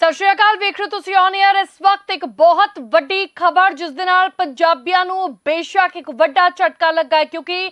ਸਤਿ ਸ਼੍ਰੀ ਅਕਾਲ, ਵੇਖ ਰਹੇ ਹੋ ਤੁਸੀਂ ਔਨ 에ਅਰ ਇਸ ਵਕਤ ਇੱਕ ਬਹੁਤ ਵੱਡੀ ਖਬਰ, ਜਿਸ ਦੇ ਨਾਲ ਪੰਜਾਬੀਆਂ ਨੂੰ ਬੇਸ਼ੱਕ ਇੱਕ ਵੱਡਾ ਝਟਕਾ ਲੱਗਾ ਹੈ, ਕਿਉਂਕਿ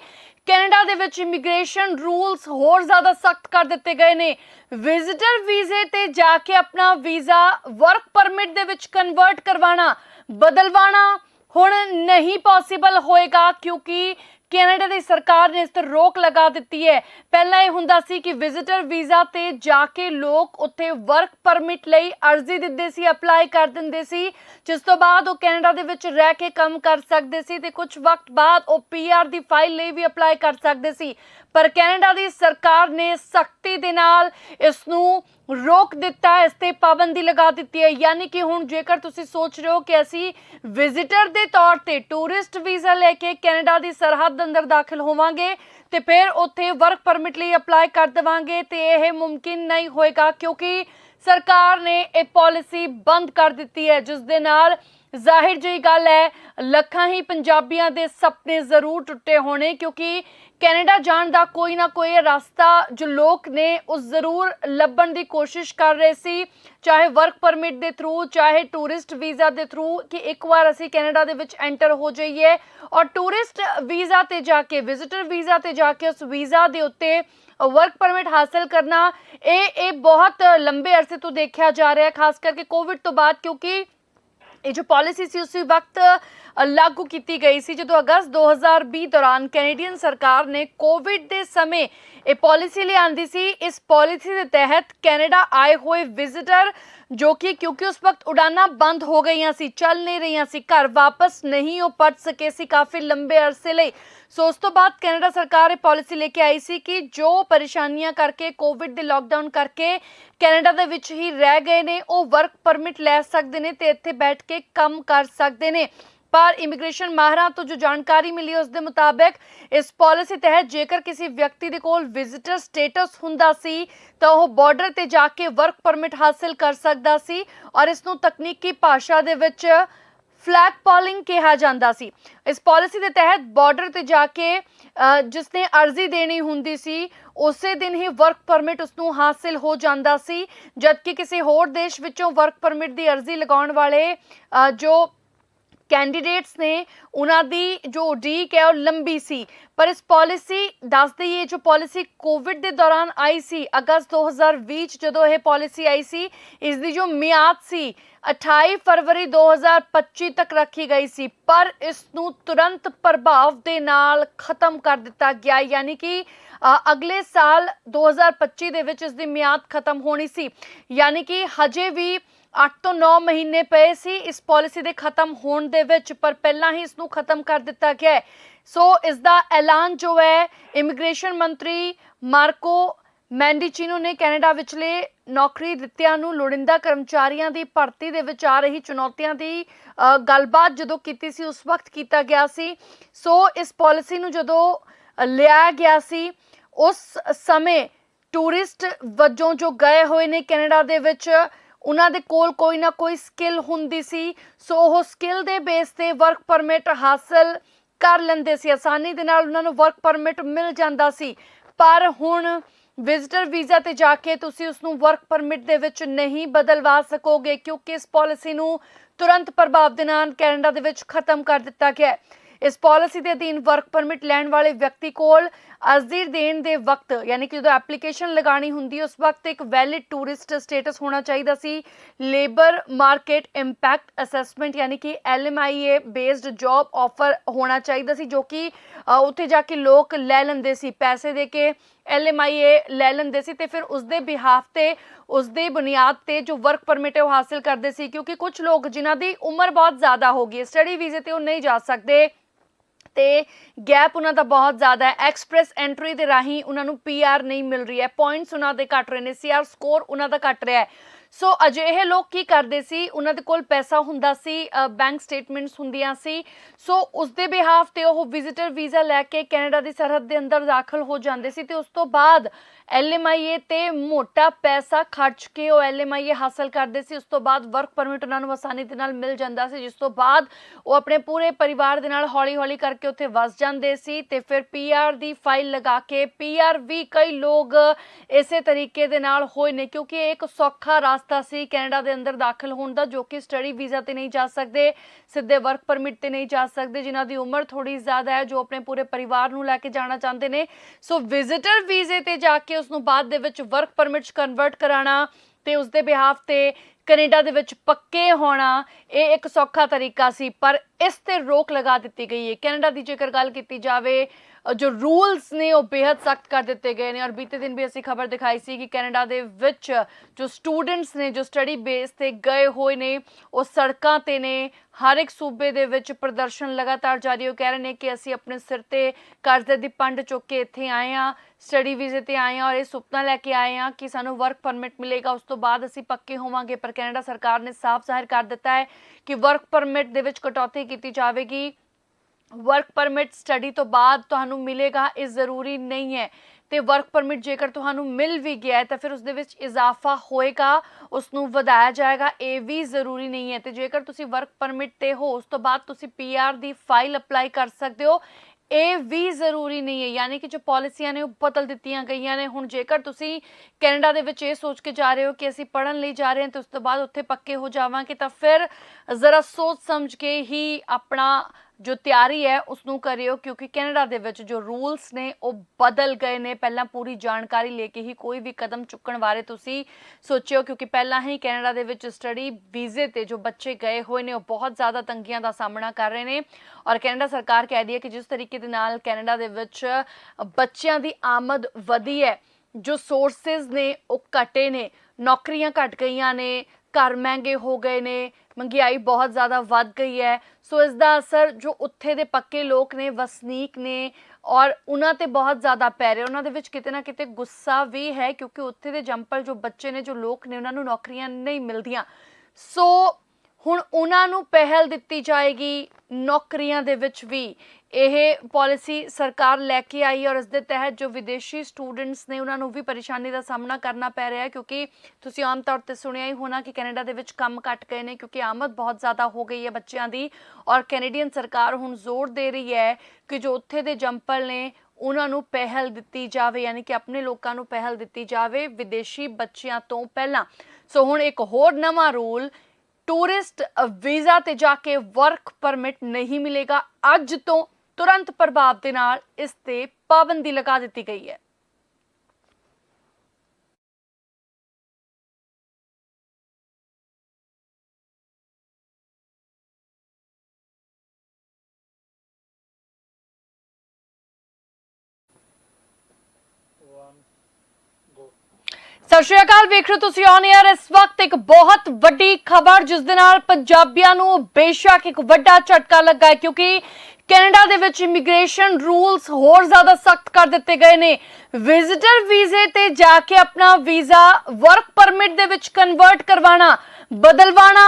ਕੈਨੇਡਾ ਦੇ ਵਿੱਚ ਇਮੀਗ੍ਰੇਸ਼ਨ ਰੂਲਸ ਹੋਰ ਜ਼ਿਆਦਾ ਸਖਤ ਕਰ ਦਿੱਤੇ ਗਏ ਨੇ। ਵਿਜ਼ਿਟਰ ਵੀਜ਼ੇ ਤੇ ਜਾ ਕੇ ਆਪਣਾ ਵੀਜ਼ਾ ਵਰਕ ਪਰਮਿਟ ਦੇ ਵਿੱਚ ਕਨਵਰਟ ਕਰਵਾਉਣਾ ਬਦਲਵਾਣਾ ਹੁਣ ਨਹੀਂ ਪੋਸੀਬਲ ਹੋਏਗਾ, ਕਿਉਂਕਿ ਕੈਨੇਡਾ ਦੀ ਸਰਕਾਰ ਨੇ ਇਸ ਤੇ ਰੋਕ ਲਗਾ ਦਿੱਤੀ ਹੈ। ਪਹਿਲਾਂ ਇਹ ਹੁੰਦਾ ਸੀ ਕਿ ਵਿਜ਼ਿਟਰ ਵੀਜ਼ਾ ਤੇ ਜਾ ਕੇ ਲੋਕ ਉੱਥੇ ਵਰਕ ਪਰਮਿਟ ਲਈ ਅਰਜ਼ੀ ਦਿੰਦੇ ਸੀ ਅਪਲਾਈ ਕਰ ਦਿੰਦੇ ਸੀ। ਜਿਸ ਤੋਂ ਬਾਅਦ ਉਹ ਕੈਨੇਡਾ ਦੇ ਵਿੱਚ ਰਹਿ ਕੇ ਕੰਮ ਕਰ ਸਕਦੇ ਸੀ ਤੇ ਕੁਝ ਵਕਤ ਬਾਅਦ ਉਹ ਪੀਆਰ ਦੀ ਫਾਈਲ ਲਈ ਵੀ ਅਪਲਾਈ ਕਰ ਸਕਦੇ ਸੀ। ਪਰ ਕੈਨੇਡਾ ਦੀ ਸਰਕਾਰ ਨੇ ਸਖਤੀ ਦੇ ਨਾਲ ਇਸ ਨੂੰ ਰੋਕ ਦਿੱਤਾ, ਇਸ ਤੇ ਪਾਬੰਦੀ ਲਗਾ ਦਿੱਤੀ ਹੈ। ਯਾਨੀ ਕਿ ਹੁਣ ਜੇਕਰ ਤੁਸੀਂ ਸੋਚ ਰਹੇ ਹੋ ਕਿ ਅਸੀਂ ਵਿਜ਼ਿਟਰ ਦੇ ਤੌਰ ਤੇ ਟੂਰਿਸਟ ਵੀਜ਼ਾ ਲੈ ਕੇ ਕੈਨੇਡਾ ਦੀ ਸਰਹੱਦ ਅੰਦਰ ਦਾਖਲ ਹੋਵਾਂਗੇ ਤੇ ਫਿਰ ਉੱਥੇ ਵਰਕ ਪਰਮਿਟ ਲਈ ਅਪਲਾਈ ਕਰ ਦੇਵਾਂਗੇ, ਤੇ ਇਹ ਮੁਮਕਿਨ ਨਹੀਂ ਹੋਏਗਾ ਕਿਉਂਕਿ ਸਰਕਾਰ ਨੇ ਇਹ ਪਾਲਿਸੀ ਬੰਦ ਕਰ ਦਿੱਤੀ ਹੈ, ਜਿਸ ਦੇ ਨਾਲ ਜ਼ਾਹਿਰ ਜਿਹੀ ਗੱਲ ਹੈ, ਲੱਖਾਂ ਹੀ ਪੰਜਾਬੀਆਂ ਦੇ ਸੁਪਨੇ ਜ਼ਰੂਰ ਟੁੱਟੇ ਹੋਣੇ, ਕਿਉਂਕਿ ਕੈਨੇਡਾ ਜਾਣ ਦਾ ਕੋਈ ਨਾ ਕੋਈ ਰਸਤਾ ਜੋ ਲੋਕ ਨੇ ਉਹ ਜ਼ਰੂਰ ਲੱਭਣ ਦੀ ਕੋਸ਼ਿਸ਼ ਕਰ ਰਹੇ ਸੀ, ਚਾਹੇ ਵਰਕ ਪਰਮਿਟ ਦੇ ਥਰੂ ਚਾਹੇ ਟੂਰਿਸਟ ਵੀਜ਼ਾ ਦੇ ਥਰੂ ਕਿ ਇੱਕ ਵਾਰ ਅਸੀਂ ਕੈਨੇਡਾ ਦੇ ਵਿੱਚ ਐਂਟਰ ਹੋ ਜਾਈਏ ਔਰ ਟੂਰਿਸਟ ਵੀਜ਼ਾ ਤੇ ਜਾ ਕੇ ਵਿਜ਼ਿਟਰ ਵੀਜ਼ਾ ਤੇ ਜਾ ਕੇ ਉਸ ਵੀਜ਼ਾ ਦੇ ਉੱਤੇ ਵਰਕ ਪਰਮਿਟ ਹਾਸਲ ਕਰਨਾ, ਇਹ ਇਹ ਬਹੁਤ ਲੰਬੇ ਅਰਸੇ ਤੋਂ ਦੇਖਿਆ ਜਾ ਰਿਹਾ ਹੈ ਖਾਸ ਕਰਕੇ ਕੋਵਿਡ ਤੋਂ ਬਾਅਦ, ਕਿਉਂਕਿ ਇਹ ਜੋ ਪਾਲਿਸੀ ਸੀ, ਉਸੇ ਵਕਤ ਲਾਗੂ ਕੀਤੀ ਗਈ ਸੀ, ਜਦੋਂ ਅਗਸਤ 2020 ਦੌਰਾਨ ਕੈਨੇਡੀਅਨ ਸਰਕਾਰ ਨੇ ਕੋਵਿਡ ਦੇ ਸਮੇਂ ਇਹ ਪਾਲਿਸੀ ਲਿਆਂਦੀ ਸੀ। ਇਸ ਪਾਲਿਸੀ ਦੇ ਤਹਿਤ ਕੈਨੇਡਾ ਆਏ ਹੋਏ ਵਿਜ਼ਿਟਰ ਜੋ ਕਿ ਕਿਉਂਕਿ ਉਸ ਵਕਤ ਉਡਾਨਾਂ ਬੰਦ ਹੋ ਗਈਆਂ ਸੀ, ਚੱਲ ਨਹੀਂ ਰਹੀਆਂ ਸੀ, ਘਰ ਵਾਪਸ ਨਹੀਂ ਉਹ ਪਰਤ ਸਕੇ ਸੀ, ਕਾਫੀ ਲੰਬੇ ਅਰਸੇ ਲਈ। ਸੋ ਉਸ ਤੋਂ ਬਾਅਦ ਕੈਨੇਡਾ ਸਰਕਾਰ ਇਹ ਪਾਲਿਸੀ ਲੈ ਕੇ ਆਈ ਸੀ ਕਿ ਜੋ ਪਰੇਸ਼ਾਨੀਆਂ ਕਰਕੇ ਕੋਵਿਡ ਦੇ ਲਾਕਡਾਊਨ ਕਰਕੇ ਕੈਨੇਡਾ ਦੇ ਵਿੱਚ ਹੀ ਰਹਿ ਗਏ ਨੇ, ਉਹ ਵਰਕ ਪਰਮਿਟ ਲੈ ਸਕਦੇ ਨੇ ਤੇ ਇੱਥੇ ਬੈਠ ਕੇ ਕੰਮ ਕਰ ਸਕਦੇ ਨੇ। ਪਰ ਇਮੀਗ੍ਰੇਸ਼ਨ ਮਾਹਰਾਂ ਤੋਂ ਜੋ ਜਾਣਕਾਰੀ ਮਿਲੀ ਉਸ ਦੇ ਮੁਤਾਬਕ ਇਸ ਪਾਲਿਸੀ ਤਹਿਤ ਜੇਕਰ ਕਿਸੇ ਵਿਅਕਤੀ ਦੇ ਕੋਲ ਵਿਜ਼ਿਟਰ ਸਟੇਟਸ ਹੁੰਦਾ ਸੀ, ਤਾਂ ਉਹ ਬਾਰਡਰ ਤੇ ਜਾ ਕੇ ਵਰਕ ਪਰਮਿਟ ਹਾਸਲ ਕਰ ਸਕਦਾ ਸੀ ਔਰ ਇਸ ਨੂੰ ਤਕਨੀਕੀ ਭਾਸ਼ਾ ਦੇ ਵਿੱਚ ਫਲੈਗ ਪੋਲਿੰਗ ਕਿਹਾ ਜਾਂਦਾ ਸੀ। ਇਸ ਪਾਲਿਸੀ ਦੇ ਤਹਿਤ ਬਾਰਡਰ ਤੇ ਜਾ ਕੇ ਅ, ਜਿਸਨੇ ਅਰਜ਼ੀ ਦੇਣੀ ਹੁੰਦੀ ਸੀ ਉਸੇ ਦਿਨ ਹੀ ਵਰਕ ਪਰਮਿਟ ਉਸ ਨੂੰ ਹਾਸਿਲ ਹੋ ਜਾਂਦਾ ਸੀ। ਜਦਕਿ ਕਿਸੇ ਹੋਰ ਦੇਸ਼ ਵਿੱਚੋਂ ਵਰਕ ਪਰਮਿਟ ਦੀ ਅਰਜ਼ੀ ਲਗਾਉਣ ਵਾਲੇ ਜੋ ਕੈਂਡੀਡੇਟਸ ਨੇ ਉਹਨਾਂ ਦੀ ਜੋ ਉਡੀਕ ਹੈ ਉਹ ਲੰਬੀ ਸੀ। ਪਰ ਇਸ ਪਾਲਿਸੀ ਦੱਸ ਦਈਏ ਜੋ ਪਾਲਿਸੀ ਕੋਵਿਡ ਦੇ ਦੌਰਾਨ ਆਈ ਸੀ, ਅਗਸਤ 2020 ਚ ਜਦੋਂ ਇਹ ਪਾਲਿਸੀ ਆਈ ਸੀ, ਇਸ ਦੀ ਜੋ ਮਿਆਦ ਸੀ 28 ਫਰਵਰੀ 2025 ਤੱਕ ਰੱਖੀ ਗਈ ਸੀ। ਪਰ ਇਸ ਨੂੰ ਤੁਰੰਤ ਪ੍ਰਭਾਵ ਦੇ ਨਾਲ ਖਤਮ ਕਰ ਦਿੱਤਾ ਗਿਆ, ਯਾਨੀ ਕਿ ਅਗਲੇ ਸਾਲ 2025 ਦੇ ਵਿੱਚ ਇਸ ਦੀ ਮਿਆਦ ਖਤਮ ਹੋਣੀ ਸੀ। ਯਾਨੀ ਕਿ ਹਜੇ ਵੀ 8 ਤੋਂ 9 ਮਹੀਨੇ ਪਏ ਸੀ ਇਸ ਪਾਲਿਸੀ ਦੇ ਖਤਮ ਹੋਣ ਦੇ ਵਿੱਚ ਪਰ ਪਹਿਲਾਂ ਹੀ ਇਸ ਨੂੰ ਖਤਮ ਕਰ ਦਿੱਤਾ ਗਿਆ ਹੈ। ਸੋ ਇਸ ਦਾ ਐਲਾਨ ਜੋ ਹੈ ਇਮੀਗ੍ਰੇਸ਼ਨ ਮੰਤਰੀ ਮਾਰਕੋ ਮੈਂਡੀਚੀਨੋ ਨੇ ਕੈਨੇਡਾ ਵਿਚਲੇ ਨੌਕਰੀ ਦਿੱਤਿਆਂ ਨੂੰ ਲੋੜਿੰਦਾ ਕਰਮਚਾਰੀਆਂ ਦੀ ਭਰਤੀ ਦੇ ਵਿੱਚ ਆ ਰਹੀ ਚੁਣੌਤੀਆਂ ਦੀ ਗੱਲਬਾਤ ਜਦੋਂ ਕੀਤੀ ਸੀ ਉਸ ਵਕਤ ਕੀਤਾ ਗਿਆ ਸੀ। ਸੋ ਇਸ ਪਾਲਿਸੀ ਨੂੰ ਜਦੋਂ ਅ, ਲਿਆ ਗਿਆ ਸੀ ਉਸ ਸਮੇਂ ਟੂਰਿਸਟ ਵਜੋਂ ਜੋ ਗਏ ਹੋਏ ਨੇ ਕੈਨੇਡਾ ਦੇ ਵਿੱਚ ਉਹਨਾਂ ਦੇ ਕੋਲ ਕੋਈ ਨਾ ਕੋਈ ਸਕਿੱਲ ਹੁੰਦੀ ਸੀ। ਸੋ ਉਹ ਸਕਿੱਲ ਦੇ ਬੇਸ ਤੇ ਵਰਕ ਪਰਮਿਟ ਹਾਸਲ ਕਰ ਲੈਂਦੇ ਸੀ। ਆਸਾਨੀ ਦੇ ਨਾਲ ਉਹਨਾਂ ਨੂੰ ਵਰਕ ਪਰਮਿਟ ਮਿਲ ਜਾਂਦਾ ਸੀ। ਪਰ ਹੁਣ ਵਿਜ਼ਿਟਰ ਵੀਜ਼ਾ ਤੇ ਜਾ ਕੇ ਤੁਸੀਂ ਉਸ ਨੂੰ ਵਰਕ ਪਰਮਿਟ ਦੇ ਵਿੱਚ ਨਹੀਂ ਬਦਲਵਾ ਸਕੋਗੇ ਕਿਉਂਕਿ ਇਸ ਪਾਲਿਸੀ ਨੂੰ ਤੁਰੰਤ ਪ੍ਰਭਾਵ ਦੇ ਨਾਲ ਕੈਨੇਡਾ ਦੇ ਵਿੱਚ ਖਤਮ ਕਰ ਦਿੱਤਾ ਗਿਆ ਹੈ। ਇਸ ਪਾਲਿਸੀ ਦੇ ਅਧੀਨ ਵਰਕ ਪਰਮਿਟ ਲੈਣ ਵਾਲੇ ਵਿਅਕਤੀ ਕੋਲ ਅਰਜ਼ੀ ਦੇਣ ਦੇ ਵਕਤ, ਯਾਨੀ ਕਿ ਜਦੋਂ ਐਪਲੀਕੇਸ਼ਨ ਲਗਾਣੀ ਹੁੰਦੀ, ਉਸ ਵਕਤ ਇੱਕ ਵੈਲਿਡ ਟੂਰਿਸਟ ਸਟੇਟਸ ਹੋਣਾ ਚਾਹੀਦਾ ਸੀ। ਲੇਬਰ ਮਾਰਕੀਟ ਇੰਪੈਕਟ ਅਸੈਸਮੈਂਟ ਯਾਨੀ ਕਿ LMIA ਬੇਸਡ ਜੌਬ ਆਫਰ ਹੋਣਾ ਚਾਹੀਦਾ ਸੀ, ਜੋ ਕਿ ਉੱਥੇ ਜਾ ਕੇ ਲੋਕ ਲੈ ਲੈਂਦੇ ਸੀ, ਪੈਸੇ ਦੇ ਕੇ LMIA ਲੈ ਲੈਂਦੇ ਸੀ ਤੇ ਫਿਰ ਉਸ ਦੇ ਬਿਹਾਫ ਤੇ ਉਸ ਦੇ ਬੁਨਿਆਦ ਤੇ ਜੋ ਵਰਕ ਪਰਮਿਟ ਹੈ ਉਹ ਹਾਸਲ ਕਰਦੇ ਸੀ, ਕਿਉਂਕਿ ਕੁਝ ਲੋਕ ਜਿਨ੍ਹਾਂ ਦੀ ਉਮਰ ਬਹੁਤ ਜ਼ਿਆਦਾ ਹੋ ਗਈ ਹੈ ਸਟੱਡੀ ਵੀਜ਼ੇ ਤੇ ਉਹ ਨਹੀਂ ਜਾ ਸਕਦੇ। ਤੇ ਗੈਪ ਉਹਨਾਂ ਦਾ ਬਹੁਤ ਜ਼ਿਆਦਾ ਹੈ। ਐਕਸਪ੍ਰੈਸ ਐਂਟਰੀ ਦੇ ਰਾਹੀਂ ਉਹਨਾਂ ਨੂੰ ਪੀਆਰ ਨਹੀਂ ਮਿਲ ਰਹੀ ਹੈ। ਪੁਆਇੰਟਸ ਉਹਨਾਂ ਦੇ ਘਟ ਰਹੇ ਨੇ। ਸੀਆਰ ਸਕੋਰ ਉਹਨਾਂ ਦਾ ਘਟ ਰਿਹਾ ਹੈ। ਸੋ ਅਜਿਹੇ ਲੋਕ ਕੀ ਕਰਦੇ ਸੀ? ਉਹਨਾਂ ਦੇ ਕੋਲ ਪੈਸਾ ਹੁੰਦਾ ਸੀ ਬੈਂਕ ਸਟੇਟਮੈਂਟਸ ਹੁੰਦੀਆਂ ਸੀ। ਸੋ ਉਸ ਦੇ ਬਿਹਾਫ ਤੇ ਉਹ ਵਿਜ਼ਿਟਰ ਵੀਜ਼ਾ ਲੈ ਕੇ ਕੈਨੇਡਾ ਦੀ ਸਰਹੱਦ ਦੇ ਅੰਦਰ ਦਾਖਲ ਹੋ ਜਾਂਦੇ ਸੀ ਤੇ ਉਸ ਤੋਂ ਬਾਅਦ LMIA ਤੇ ਮੋਟਾ ਪੈਸਾ ਖਰਚ ਕੇ ਉਹ LMIA ਹਾਸਲ ਕਰਦੇ ਸੀ। ਉਸ ਤੋਂ ਬਾਅਦ ਵਰਕ ਪਰਮਿਟ ਉਹਨਾਂ ਨੂੰ ਆਸਾਨੀ ਦੇ ਨਾਲ ਮਿਲ ਜਾਂਦਾ ਸੀ, ਜਿਸ ਤੋਂ ਬਾਅਦ ਉਹ ਆਪਣੇ ਪੂਰੇ ਪਰਿਵਾਰ ਦੇ ਨਾਲ ਹੌਲੀ-ਹੌਲੀ ਕਰਕੇ ਉੱਥੇ ਵਸ ਜਾਂਦੇ ਸੀ ਤੇ ਫਿਰ PR ਦੀ ਫਾਈਲ ਲਗਾ ਕੇ PR ਵੀ ਕਈ ਲੋਕ ਇਸੇ ਤਰੀਕੇ ਦੇ ਨਾਲ ਹੋਏ ਨੇ, ਕਿਉਂਕਿ ਇਹ ਇੱਕ ਸੌਖਾ ਰਸਤਾ ਰਾਸਤਾ ਸੀ। ਕੈਨੇਡਾ ਦੇ ਅੰਦਰ ਦਾਖਲ ਹੋਣ ਦਾ ਜੋ ਕਿ ਸਟੱਡੀ ਵੀਜ਼ਾ ਤੇ ਨਹੀਂ ਜਾ ਸਕਦੇ, ਸਿੱਧੇ ਵਰਕ ਪਰਮਿਟ ਤੇ ਨਹੀਂ ਜਾ ਸਕਦੇ, ਜਿਨ੍ਹਾਂ ਦੀ ਉਮਰ ਥੋੜੀ ਜ਼ਿਆਦਾ ਹੈ, ਜੋ ਆਪਣੇ ਪੂਰੇ ਪਰਿਵਾਰ ਨੂੰ ਲੈ ਕੇ ਜਾਣਾ ਚਾਹੁੰਦੇ ਨੇ। ਸੋ ਵਿਜ਼ਿਟਰ ਵੀਜ਼ੇ ਤੇ ਜਾ ਕੇ ਉਸ ਨੂੰ ਬਾਅਦ ਦੇ ਵਿੱਚ ਵਰਕ ਪਰਮਿਟ ਕਨਵਰਟ ਕਰਾਉਣਾ ਤੇ ਉਸ ਦੇ ਬਿਹਾਫ ਤੇ ਕੈਨੇਡਾ ਦੇ ਵਿੱਚ ਪੱਕੇ ਹੋਣਾ, ਇਹ ਇੱਕ ਸੌਖਾ ਤਰੀਕਾ ਸੀ, ਪਰ ਇਸ ਤੇ ਰੋਕ ਲਗਾ ਦਿੱਤੀ ਗਈ ਹੈ। ਕੈਨੇਡਾ ਦੀ ਜੇਕਰ ਗੱਲ ਕੀਤੀ ਜਾਵੇ ਜੋ ਰੂਲਸ ਨੇ ਉਹ ਬੇहद ਸਖਤ ਕਰ ਦਿੱਤੇ ਗਏ ਨੇ ਔਰ ਬੀਤੇ ਦਿਨ ਵੀ ਅਸੀਂ ਖਬਰ ਦਿਖਾਈ ਸੀ ਕਿ ਕੈਨੇਡਾ ਦੇ ਵਿੱਚ ਜੋ ਸਟੂਡੈਂਟਸ ਨੇ, ਜੋ ਸਟੱਡੀ ਬੇਸ ਤੇ ਗਏ ਹੋਏ ਨੇ, ਉਹ ਸੜਕਾਂ ਤੇ ਨੇ, ਹਰ ਇੱਕ ਸੂਬੇ ਦੇ ਵਿੱਚ ਪ੍ਰਦਰਸ਼ਨ ਲਗਾਤਾਰ ਜਾਰੀ। ਹੋ ਕਹਿ ਰਹੇ ਨੇ ਕਿ ਅਸੀਂ ਆਪਣੇ ਸਿਰ ਤੇ ਕਰਜ਼ੇ ਦੀ ਪੰਡ ਚੁੱਕ ਕੇ ਇੱਥੇ ਆਏ ਆ ਸਟੱਡੀ ਵੀਜ਼ੇ ਤੇ ਆਏ ਆ ਔਰ ਇਹ ਸੁਪਨਾ ਲੈ ਕੇ ਆਏ ਆ ਕਿ ਸਾਨੂੰ ਵਰਕ ਪਰਮਿਟ ਮਿਲੇਗਾ। ਉਸ ਤੋਂ ਬਾਅਦ ਅਸੀਂ ਪੱਕੇ ਹੋਵਾਂਗੇ, ਪਰ ਕੈਨੇਡਾ ਸਰਕਾਰ ਨੇ ਸਾਫ਼ ਜ਼ਾਹਿਰ ਕਰ ਦਿੱਤਾ ਹੈ ਕਿ ਵਰਕ ਪਰਮਿਟ ਦੇ ਵਿੱਚ ਕਟੌਤੀ ਕੀਤੀ ਜਾਵੇਗੀ। ਵਰਕ ਪਰਮਿਟ ਸਟੱਡੀ ਤੋਂ ਬਾਅਦ ਤੁਹਾਨੂੰ ਮਿਲੇਗਾ, ਇਹ ਜ਼ਰੂਰੀ ਨਹੀਂ ਹੈ। ਤੇ ਵਰਕ ਪਰਮਿਟ ਜੇਕਰ ਤੁਹਾਨੂੰ ਮਿਲ ਵੀ ਗਿਆ ਹੈ, ਤਾਂ ਫਿਰ ਉਸ ਦੇ ਵਿੱਚ ਇਜ਼ਾਫਾ ਹੋਏਗਾ ਉਸ ਨੂੰ ਵਧਾਇਆ ਜਾਏਗਾ, ਇਹ ਵੀ ਜ਼ਰੂਰੀ ਨਹੀਂ ਹੈ। ਤੇ ਜੇਕਰ ਤੁਸੀਂ ਵਰਕ ਪਰਮਿਟ ਤੇ ਹੋ, ਉਸ ਤੋਂ ਬਾਅਦ ਤੁਸੀਂ ਪੀਆਰ ਦੀ ਫਾਈਲ ਅਪਲਾਈ ਕਰ ਸਕਦੇ ਹੋ, ਇਹ ਵੀ ਜ਼ਰੂਰੀ ਨਹੀਂ ਹੈ। ਯਾਨੀ ਕਿ ਜੋ ਪਾਲਿਸੀਆਂ ਨੇ ਉਹ ਬਦਲ ਦਿੱਤੀਆਂ ਗਈਆਂ ਨੇ। ਹੁਣ ਜੇਕਰ ਤੁਸੀਂ ਕੈਨੇਡਾ ਦੇ ਵਿੱਚ ਇਹ ਸੋਚ ਕੇ ਜਾ ਰਹੇ ਹੋ ਕਿ ਅਸੀਂ ਪੜਨ ਲਈ ਜਾ ਰਹੇ ਹਾਂ, ਤੇ ਉਸ ਤੋਂ ਬਾਅਦ ਉੱਥੇ ਪੱਕੇ ਹੋ ਜਾਵਾਂਗੇ, ਤਾਂ ਫਿਰ ਜ਼ਰਾ ਸੋਚ ਸਮਝ ਕੇ ਹੀ ਆਪਣਾ ਜੋ ਤਿਆਰੀ ਹੈ ਉਸ ਨੂੰ ਕਰਿਓ, ਕਿਉਂਕਿ ਕੈਨੇਡਾ ਦੇ ਵਿੱਚ ਜੋ ਰੂਲਸ ਨੇ, ਉਹ ਬਦਲ ਗਏ ਨੇ। ਪਹਿਲਾਂ ਪੂਰੀ ਜਾਣਕਾਰੀ ਲੈ ਕੇ ਹੀ ਕੋਈ ਵੀ ਕਦਮ ਚੁੱਕਣ ਬਾਰੇ ਤੁਸੀਂ ਸੋਚਿਓ, ਕਿਉਂਕਿ ਪਹਿਲਾਂ ਹੀ ਕੈਨੇਡਾ ਦੇ ਵਿੱਚ ਸਟੱਡੀ ਵੀਜ਼ੇ ਤੇ ਜੋ ਬੱਚੇ ਗਏ ਹੋਏ ਨੇ, ਉਹ ਬਹੁਤ ਜ਼ਿਆਦਾ ਤੰਗੀਆਂ ਦਾ ਸਾਹਮਣਾ ਕਰ ਰਹੇ ਨੇ। ਔਰ ਕੈਨੇਡਾ ਸਰਕਾਰ ਕਹਿ ਰਹੀ ਹੈ ਕਿ ਜਿਸ ਤਰੀਕੇ ਦੇ ਨਾਲ ਕੈਨੇਡਾ ਦੇ ਵਿੱਚ ਬੱਚਿਆਂ ਦੀ ਆਮਦ ਵਧੀ ਹੈ, ਜੋ ਸੋਰਸਸ ਨੇ, ਉਹ ਘਟੇ ਨੇ, ਨੌਕਰੀਆਂ ਘਟ ਗਈਆਂ ਨੇ ਘਰ ਮਹਿੰਗੇ ਹੋ ਗਏ ਨੇ, ਮਹਿੰਗਾਈ ਬਹੁਤ ਜ਼ਿਆਦਾ ਵੱਧ ਗਈ ਹੈ। ਸੋ ਇਸ ਦਾ ਅਸਰ ਜੋ ਉੱਥੇ ਦੇ ਪੱਕੇ ਲੋਕ ਨੇ, ਵਸਨੀਕ ਨੇ ਔਰ ਉਹਨਾਂ ਤੇ ਬਹੁਤ ਜ਼ਿਆਦਾ ਪੈ ਰਿਹਾ। ਉਹਨਾਂ ਦੇ ਵਿੱਚ ਕਿਤੇ ਨਾ ਕਿਤੇ ਗੁੱਸਾ ਵੀ ਹੈ ਕਿਉਂਕਿ ਉੱਥੇ ਦੇ ਜੰਪਲ ਜੋ ਬੱਚੇ ਨੇ, ਜੋ ਲੋਕ ਨੇ, ਉਹਨਾਂ ਨੂੰ ਨੌਕਰੀਆਂ ਨਹੀਂ ਮਿਲਦੀਆਂ। ਸੋ ਹੁਣ ਉਹਨਾਂ ਨੂੰ ਪਹਿਲ ਦਿੱਤੀ ਜਾਏਗੀ ਨੌਕਰੀਆਂ ਦੇ ਵਿੱਚ ਵੀ। ਇਹ ਪਾਲਿਸੀ ਸਰਕਾਰ ਲੈ ਕੇ ਆਈ ਔਰ ਇਸ ਦੇ ਤਹਿਤ ਜੋ ਵਿਦੇਸ਼ੀ ਸਟੂਡੈਂਟਸ ਨੇ ਉਹਨਾਂ ਨੂੰ ਵੀ ਪਰੇਸ਼ਾਨੀ ਦਾ ਸਾਹਮਣਾ ਕਰਨਾ ਪੈ ਰਿਹਾ ਹੈ ਕਿਉਂਕਿ ਤੁਸੀਂ ਆਮ ਤੌਰ ਤੇ ਸੁਣਿਆ ਹੀ ਹੋਣਾ ਕਿ ਕੈਨੇਡਾ ਦੇ ਵਿੱਚ ਕੰਮ ਘਟ ਗਏ ਨੇ ਕਿਉਂਕਿ ਆਮਦ ਬਹੁਤ ਜ਼ਿਆਦਾ ਹੋ ਗਈ ਹੈ ਬੱਚਿਆਂ ਦੀ ਔਰ ਕੈਨੇਡੀਅਨ ਸਰਕਾਰ ਹੁਣ ਜ਼ੋਰ ਦੇ ਰਹੀ ਹੈ ਕਿ ਜੋ ਉੱਥੇ ਦੇ ਜੰਪਲ ਨੇ ਉਹਨਾਂ ਨੂੰ ਪਹਿਲ ਦਿੱਤੀ ਜਾਵੇ, ਯਾਨੀ ਕਿ ਆਪਣੇ ਲੋਕਾਂ ਨੂੰ ਪਹਿਲ ਦਿੱਤੀ ਜਾਵੇ ਵਿਦੇਸ਼ੀ ਬੱਚਿਆਂ ਤੋਂ ਪਹਿਲਾਂ। ਸੋ ਹੁਣ ਇੱਕ ਹੋਰ ਨਵਾਂ ਰੂਲ ਟੂਰਿਸਟ ਵੀਜ਼ਾ ਤੇ ਜਾ ਕੇ ਵਰਕ ਪਰਮਿਟ ਨਹੀਂ ਮਿਲੇਗਾ, ਅੱਜ ਤੋਂ ਤੁਰੰਤ ਪ੍ਰਭਾਵ ਦੇ ਨਾਲ ਇਸ ਤੇ ਪਾਬੰਦੀ ਲਗਾ ਦਿੱਤੀ ਗਈ ਹੈ। ਸਤਿ ਸ਼੍ਰੀ ਅਕਾਲ, ਵੇਖ ਰਹੇ ਹੋ ਤੁਸੀਂ ਔਨ 에ਅਰ ਇਸ ਵਕਤ ਇੱਕ ਬਹੁਤ ਵੱਡੀ ਖਬਰ, ਜਿਸ ਦੇ ਨਾਲ ਪੰਜਾਬੀਆਂ ਨੂੰ ਬੇਸ਼ੱਕ ਇੱਕ ਵੱਡਾ ਝਟਕਾ ਲੱਗਾ ਹੈ, ਕਿਉਂਕਿ ਕੈਨੇਡਾ ਦੇ ਵਿੱਚ ਇਮੀਗ੍ਰੇਸ਼ਨ ਰੂਲਸ ਹੋਰ ਜ਼ਿਆਦਾ ਸਖਤ ਕਰ ਦਿੱਤੇ ਗਏ ਨੇ। ਵਿਜ਼ਿਟਰ ਵੀਜ਼ੇ ਤੇ ਜਾ ਕੇ ਆਪਣਾ ਵੀਜ਼ਾ ਵਰਕ ਪਰਮਿਟ ਦੇ ਵਿੱਚ ਕਨਵਰਟ ਕਰਵਾਉਣਾ ਬਦਲਵਾਣਾ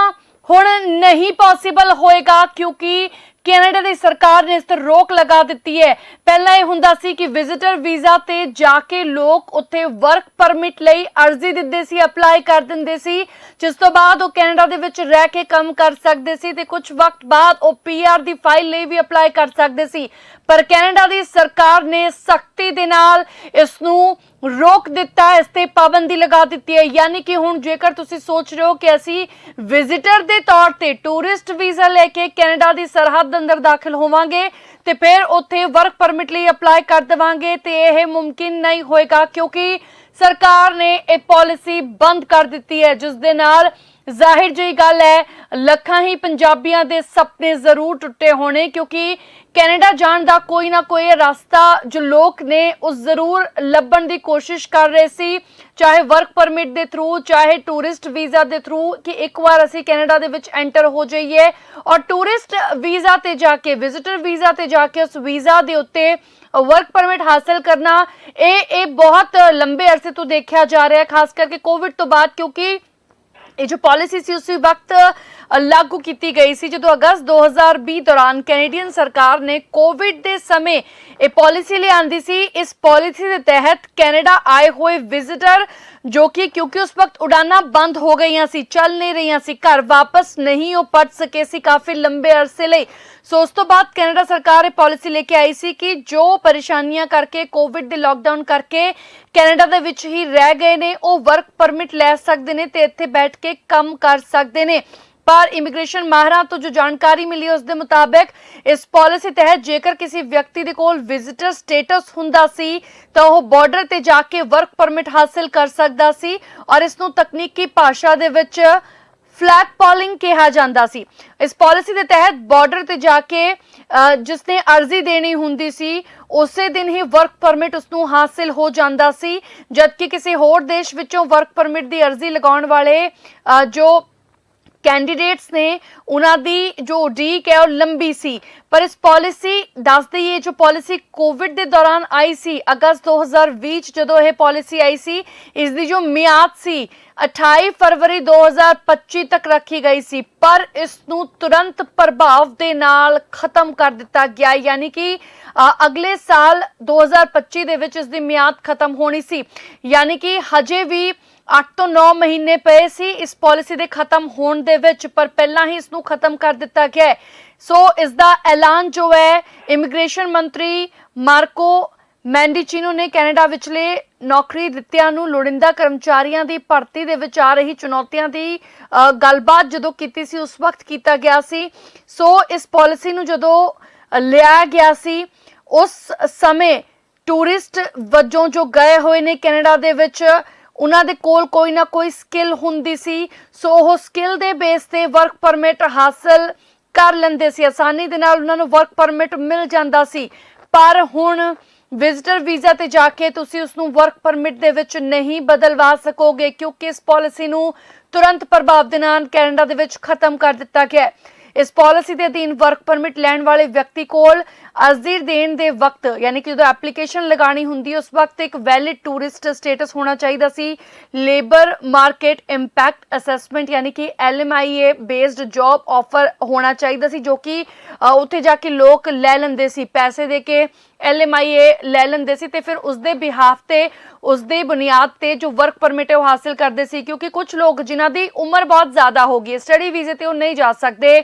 ਹੁਣ ਨਹੀਂ ਪੋਸੀਬਲ ਹੋਏਗਾ, ਕਿਉਂਕਿ ਕੈਨੇਡਾ ਦੀ ਸਰਕਾਰ ਨੇ ਇਸ ਤੇ ਰੋਕ ਲਗਾ ਦਿੱਤੀ ਹੈ। ਪਹਿਲਾਂ ਇਹ ਹੁੰਦਾ ਸੀ ਕਿ ਵਿਜ਼ਿਟਰ ਵੀਜ਼ਾ ਤੇ ਜਾ ਕੇ ਲੋਕ ਉੱਥੇ ਵਰਕ ਪਰਮਿਟ ਲਈ ਅਰਜ਼ੀ ਦਿੰਦੇ ਸੀ ਅਪਲਾਈ ਕਰ ਦਿੰਦੇ ਸੀ। ਜਿਸ ਤੋਂ ਬਾਅਦ ਉਹ ਕੈਨੇਡਾ ਦੇ ਵਿੱਚ ਰਹਿ ਕੇ ਕੰਮ ਕਰ ਸਕਦੇ ਸੀ ਤੇ ਕੁਝ ਵਕਤ ਬਾਅਦ ਉਹ ਪੀਆਰ ਦੀ ਫਾਈਲ ਲਈ ਵੀ ਅਪਲਾਈ ਕਰ ਸਕਦੇ ਸੀ। ਪਰ ਕੈਨੇਡਾ ਦੀ ਸਰਕਾਰ ਨੇ ਸਖਤੀ ਦੇ ਨਾਲ ਇਸ ਨੂੰ ਰੋਕ ਦਿੱਤਾ ਹੈ, ਇਸ ਤੇ ਪਾਬੰਦੀ ਲਗਾ ਦਿੱਤੀ ਹੈ। ਯਾਨੀ ਕਿ ਹੁਣ ਜੇਕਰ ਤੁਸੀਂ ਸੋਚ ਰਹੇ ਹੋ ਕਿ ਅਸੀਂ ਵਿਜ਼ਿਟਰ ਦੇ ਤੌਰ ਤੇ ਟੂਰਿਸਟ ਵੀਜ਼ਾ ਲੈ ਕੇ ਕੈਨੇਡਾ ਦੀ ਸਰਹੱਦ ਅੰਦਰ ਦਾਖਲ ਹੋਵਾਂਗੇ ਤੇ ਫਿਰ ਉੱਥੇ ਵਰਕ ਪਰਮਿਟ ਲਈ ਅਪਲਾਈ ਕਰ ਦੇਵਾਂਗੇ ਤੇ ਇਹ ਮੁਮਕਿਨ ਨਹੀਂ ਹੋਏਗਾ ਕਿਉਂਕਿ ਸਰਕਾਰ ਨੇ ਇਹ ਪਾਲਿਸੀ ਬੰਦ ਕਰ ਦਿੱਤੀ ਹੈ ਜਿਸ ਦੇ ਨਾਲ ਜ਼ਾਹਿਰ ਜਿਹੀ ਗੱਲ ਹੈ, ਲੱਖਾਂ ਹੀ ਪੰਜਾਬੀਆਂ ਦੇ ਸੁਪਨੇ ਜ਼ਰੂਰ ਟੁੱਟੇ ਹੋਣੇ, ਕਿਉਂਕਿ ਕੈਨੇਡਾ ਜਾਣ ਦਾ ਕੋਈ ਨਾ ਕੋਈ ਰਸਤਾ ਜੋ ਲੋਕ ਨੇ ਉਹ ਜ਼ਰੂਰ ਲੱਭਣ ਦੀ ਕੋਸ਼ਿਸ਼ ਕਰ ਰਹੇ ਸੀ, ਚਾਹੇ ਵਰਕ ਪਰਮਿਟ ਦੇ ਥਰੂ ਚਾਹੇ ਟੂਰਿਸਟ ਵੀਜ਼ਾ ਦੇ ਥਰੂ ਕਿ ਇੱਕ ਵਾਰ ਅਸੀਂ ਕੈਨੇਡਾ ਦੇ ਵਿੱਚ ਐਂਟਰ ਹੋ ਜਾਈਏ। ਔਰ ਟੂਰਿਸਟ ਵੀਜ਼ਾ ਤੇ ਜਾ ਕੇ ਵਿਜ਼ਿਟਰ ਵੀਜ਼ਾ ਤੇ ਜਾ ਕੇ ਉਸ ਵੀਜ਼ਾ ਦੇ ਉੱਤੇ ਵਰਕ ਪਰਮਿਟ ਹਾਸਲ ਕਰਨਾ, ਇਹ ਇਹ ਬਹੁਤ ਲੰਬੇ ਅਰਸੇ ਤੋਂ ਦੇਖਿਆ ਜਾ ਰਿਹਾ ਹੈ, ਖਾਸ ਕਰਕੇ ਕੋਵਿਡ ਤੋਂ ਬਾਅਦ, ਕਿਉਂਕਿ ਇਹ ਜੋ ਪਾਲਿਸੀ ਸੀ, ਉਸ ਵਕਤ ਲਾਗੂ ਕੀਤੀ ਗਈ ਸੀ, ਜਦੋਂ ਅਗਸਤ 2020 ਦੌਰਾਨ ਕੈਨੇਡੀਅਨ ਸਰਕਾਰ ਨੇ ਕੋਵਿਡ ਦੇ ਸਮੇਂ ਇਹ ਪਾਲਿਸੀ ਲਿਆਂਦੀ ਸੀ। ਇਸ ਪਾਲਿਸੀ ਦੇ ਤਹਿਤ ਕੈਨੇਡਾ ਆਏ ਹੋਏ ਵਿਜ਼ਿਟਰ ਜੋ ਕਿ ਕਿਉਂਕਿ ਉਸ ਵਕਤ ਉਡਾਨਾਂ ਬੰਦ ਹੋ ਗਈਆਂ ਸੀ, ਚੱਲ ਨਹੀਂ ਰਹੀਆਂ ਸੀ। ਘਰ ਵਾਪਸ ਨਹੀਂ ਉਹ ਪਰਤ ਸਕੇ ਸੀ ਕਾਫੀ ਲੰਬੇ ਅਰਸੇ ਲਈ। ਸੋ ਉਸ ਤੋਂ ਬਾਅਦ ਕੈਨੇਡਾ ਸਰਕਾਰ ਇਹ ਪਾਲਿਸੀ ਲੈ ਕੇ ਆਈ ਸੀ ਕਿ ਜੋ ਪਰੇਸ਼ਾਨੀਆਂ ਕਰਕੇ, ਕੋਵਿਡ ਦੇ ਲਾਕਡਾਊਨ ਕਰਕੇ ਕੈਨੇਡਾ ਦੇ ਵਿੱਚ ਹੀ ਰਹਿ ਗਏ ਨੇ, ਉਹ ਵਰਕ ਪਰਮਿਟ ਲੈ ਸਕਦੇ ਨੇ ਤੇ ਇੱਥੇ ਬੈਠ ਕੇ ਕੰਮ ਕਰ ਸਕਦੇ ਨੇ। ਪਰ ਇਮੀਗ੍ਰੇਸ਼ਨ ਮਾਹਰਾਂ ਤੋਂ ਜੋ ਜਾਣਕਾਰੀ ਮਿਲੀ ਉਸ ਦੇ ਮੁਤਾਬਕ ਇਸ ਪਾਲਿਸੀ ਤਹਿਤ ਜੇਕਰ ਕਿਸੇ ਵਿਅਕਤੀ ਦੇ ਕੋਲ ਵਿਜ਼ਿਟਰ ਸਟੇਟਸ ਹੁੰਦਾ ਸੀ ਤਾਂ ਉਹ ਬਾਰਡਰ ਤੇ ਜਾ ਕੇ ਵਰਕ ਪਰਮਿਟ ਹਾਸਲ ਕਰ ਸਕਦਾ ਸੀ ਔਰ ਇਸ ਨੂੰ ਤਕਨੀਕੀ ਭਾਸ਼ਾ ਦੇ ਵਿੱਚ ਫਲੈਗ ਪੋਲਿੰਗ ਕਿਹਾ ਜਾਂਦਾ ਸੀ। ਇਸ ਪਾਲਿਸੀ ਦੇ ਤਹਿਤ ਬਾਰਡਰ ਤੇ ਜਾ ਕੇ ਅ, ਜਿਸਨੇ ਅਰਜ਼ੀ ਦੇਣੀ ਹੁੰਦੀ ਸੀ ਉਸੇ ਦਿਨ ਹੀ ਵਰਕ ਪਰਮਿਟ ਉਸ ਨੂੰ ਹਾਸਲ ਹੋ ਜਾਂਦਾ ਸੀ ਜਦਕਿ ਕਿਸੇ ਹੋਰ ਦੇਸ਼ ਵਿੱਚੋਂ ਵਰਕ ਪਰਮਿਟ ਦੀ ਅਰਜ਼ੀ ਲਗਾਉਣ ਵਾਲੇ ਜੋ ਕੈਂਡੀਡੇਟਸ ਨੇ ਉਹਨਾਂ ਦੀ ਜੋ ਉਡੀਕ ਹੈ ਉਹ ਲੰਬੀ ਸੀ। ਪਰ ਇਸ ਪਾਲਿਸੀ ਦੱਸ ਇਹ ਜੋ ਪਾਲਿਸੀ ਕੋਵਿਡ ਦੇ ਦੌਰਾਨ ਆਈ ਸੀ, ਅਗਸਤ 2020 ਚ ਜਦੋਂ ਇਹ ਪਾਲਿਸੀ ਆਈ ਸੀ, ਇਸ ਦੀ ਜੋ ਮਿਆਦ ਸੀ 28 ਫਰਵਰੀ 2025 ਤੱਕ ਰੱਖੀ ਗਈ ਸੀ, ਪਰ ਇਸ ਨੂੰ ਤੁਰੰਤ ਪ੍ਰਭਾਵ ਦੇ ਨਾਲ ਖਤਮ ਕਰ ਦਿੱਤਾ ਗਿਆ, ਯਾਨੀ ਕਿ ਅਗਲੇ ਸਾਲ 2025 ਦੇ ਵਿੱਚ ਇਸ ਦੀ ਮਿਆਦ ਖਤਮ ਹੋਣੀ ਸੀ। ਯਾਨੀ ਕਿ ਹਜੇ ਵੀ 8 ਤੋਂ 9 ਮਹੀਨੇ ਪਏ ਸੀ ਇਸ ਪਾਲਿਸੀ ਦੇ ਖਤਮ ਹੋਣ ਦੇ ਵਿੱਚ, ਪਰ ਪਹਿਲਾਂ ਹੀ ਇਸ ਨੂੰ ਖਤਮ ਕਰ ਦਿੱਤਾ ਗਿਆ ਸੋ ਇਸ ਦਾ ਐਲਾਨ ਜੋ ਹੈ, ਇਮੀਗ੍ਰੇਸ਼ਨ ਮੰਤਰੀ ਮਾਰਕੋ ਮੈਂਡੀਚੀਨੋ ਨੇ ਕੈਨੇਡਾ ਵਿਚਲੇ ਨੌਕਰੀ ਦਿੱਤਿਆਂ ਨੂੰ ਲੋੜਿੰਦਾ ਕਰਮਚਾਰੀਆਂ ਦੀ ਭਰਤੀ ਦੇ ਵਿੱਚ ਆ ਰਹੀ ਚੁਣੌਤੀਆਂ ਦੀ ਗੱਲਬਾਤ ਜਦੋਂ ਕੀਤੀ ਸੀ ਉਸ ਵਕਤ ਕੀਤਾ ਗਿਆ ਸੀ। ਸੋ ਇਸ ਪਾਲਿਸੀ ਨੂੰ ਜਦੋਂ ਅ, ਲਿਆ ਗਿਆ ਸੀ ਉਸ ਸਮੇਂ ਟੂਰਿਸਟ ਵਜੋਂ ਜੋ ਗਏ ਹੋਏ ਨੇ ਕੈਨੇਡਾ ਦੇ ਵਿੱਚ ਉਹਨਾਂ ਦੇ ਕੋਲ ਕੋਈ ਨਾ ਕੋਈ ਸਕਿੱਲ ਹੁੰਦੀ ਸੀ। ਸੋ ਉਹ ਸਕਿੱਲ ਦੇ ਬੇਸ ਤੇ ਵਰਕ ਪਰਮਿਟ ਹਾਸਲ ਕਰ ਲੈਂਦੇ ਸੀ। ਆਸਾਨੀ ਦੇ ਨਾਲ ਉਹਨਾਂ ਨੂੰ ਵਰਕ ਪਰਮਿਟ ਮਿਲ ਜਾਂਦਾ ਸੀ। ਪਰ ਹੁਣ ਵਿਜ਼ਿਟਰ ਵੀਜ਼ਾ ਤੇ ਜਾ ਕੇ ਤੁਸੀਂ ਉਸ ਨੂੰ ਵਰਕ ਪਰਮਿਟ ਦੇ ਵਿੱਚ ਨਹੀਂ ਬਦਲਵਾ ਸਕੋਗੇ, ਕਿਉਂਕਿ ਇਸ ਪਾਲਿਸੀ ਨੂੰ ਤੁਰੰਤ ਪ੍ਰਭਾਵ ਦੇ ਨਾਲ ਕੈਨੇਡਾ ਦੇ ਵਿੱਚ ਖਤਮ ਕਰ ਦਿੱਤਾ ਗਿਆ ਹੈ। ਇਸ ਪਾਲਿਸੀ ਦੇ ਅਧੀਨ ਵਰਕ ਪਰਮਿਟ ਲੈਣ ਵਾਲੇ ਵਿਅਕਤੀ ਕੋਲ ਅਰਜ਼ੀ ਦੇਣ ਦੇ ਵਕਤ, ਯਾਨੀ ਕਿ ਜਦੋਂ ਐਪਲੀਕੇਸ਼ਨ ਲਗਾਣੀ ਹੁੰਦੀ ਉਸ ਵਕਤ ਇੱਕ ਵੈਲਿਡ ਟੂਰਿਸਟ ਸਟੇਟਸ ਹੋਣਾ ਚਾਹੀਦਾ ਸੀ। ਲੇਬਰ ਮਾਰਕੀਟ ਇੰਪੈਕਟ ਅਸੈਸਮੈਂਟ ਯਾਨੀ ਕਿ LMIA ਬੇਸਡ ਜੌਬ ਆਫਰ ਹੋਣਾ ਚਾਹੀਦਾ ਸੀ, ਜੋ ਕਿ ਉੱਥੇ ਜਾ ਕੇ ਲੋਕ ਲੈ ਲੈਂਦੇ ਸੀ। ਪੈਸੇ ਦੇ ਕੇ LMIA ਲੈ ਲੈਂਦੇ ਸੀ ਤੇ ਫਿਰ ਉਸ ਦੇ ਬਿਹਾਫ ਤੇ ਉਸ ਦੇ ਬੁਨਿਆਦ ਤੇ ਜੋ ਵਰਕ ਪਰਮਿਟ ਹੈ ਉਹ ਹਾਸਲ ਕਰਦੇ ਸੀ, ਕਿਉਂਕਿ ਕੁਝ ਲੋਕ ਜਿਨ੍ਹਾਂ ਦੀ ਉਮਰ ਬਹੁਤ ਜ਼ਿਆਦਾ ਹੋ ਗਈ ਹੈ ਸਟੱਡੀ ਵੀਜ਼ੇ ਤੇ ਉਹ ਨਹੀਂ ਜਾ ਸਕਦੇ